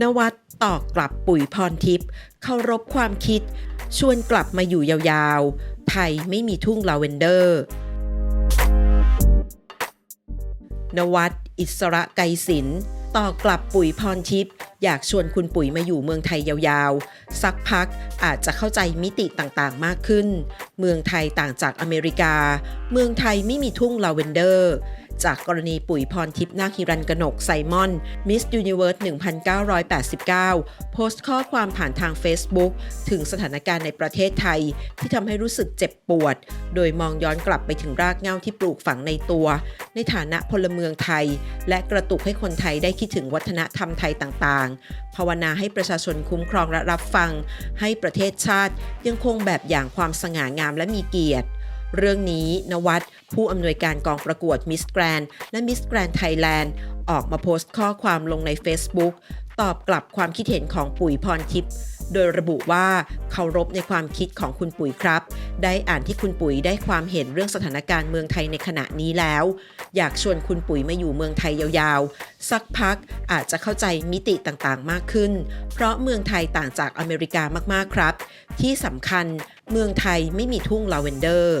นวัดตอกกลับปุ๋ยพรทิพย์เคารพความคิด ชวนกลับมาอยู่ยาวๆ ไทยไม่มีทุ่งลาเวนเดอร์ นวัดอิสระไกรศิลป์ต่อกลับปุ๋ยพรทิพย์อยากชวนคุณปุ๋ยมาอยู่เมืองไทยยาวๆ สักพักอาจจะเข้าใจมิติต่างๆมากขึ้น เมืองไทยต่างจากอเมริกา เมืองไทยไม่มีทุ่งลาเวนเดอร์ จากกรณีปุ๋ยพรทิพย์นาคิรันกนกไซมอนมิสยูนิเวิร์ส1989 โพสต์ข้อความผ่านทาง Facebook ถึงสถานการณ์ในประเทศไทย ที่ทำให้รู้สึกเจ็บปวด โดยมองย้อนกลับไปถึงรากเหง้าที่ปลูกฝังในตัว ในฐานะพลเมืองไทย และกระตุกให้คนไทยได้คิดถึงวัฒนธรรมไทยต่างๆ ภาวนาให้ประชาชนคุ้มครองและรับฟัง ให้ประเทศชาติยังคงแบบอย่างความสง่างามและมีเกียรติ เรื่องนี้นวัดผู้อำนวยการกองประกวดมิสแกรนและมิสแกรนไทยแลนด์ออกมาโพสต์ข้อความลงใน Facebook ตอบกลับความคิดเห็นของปุ๋ยพรทิพย์โดยระบุว่าเคารพในความคิดของคุณปุ๋ยครับ ได้อ่านที่คุณปุ๋ยได้ความเห็นเรื่องสถานการณ์เมืองไทยในขณะนี้แล้ว อยากชวนคุณปุ๋ยมาอยู่เมืองไทยยาวๆ สักพักอาจจะเข้าใจมิติต่างๆมากขึ้น เพราะเมืองไทยต่างจากอเมริกามากๆครับ ที่สำคัญเมืองไทยไม่มีทุ่งลาเวนเดอร์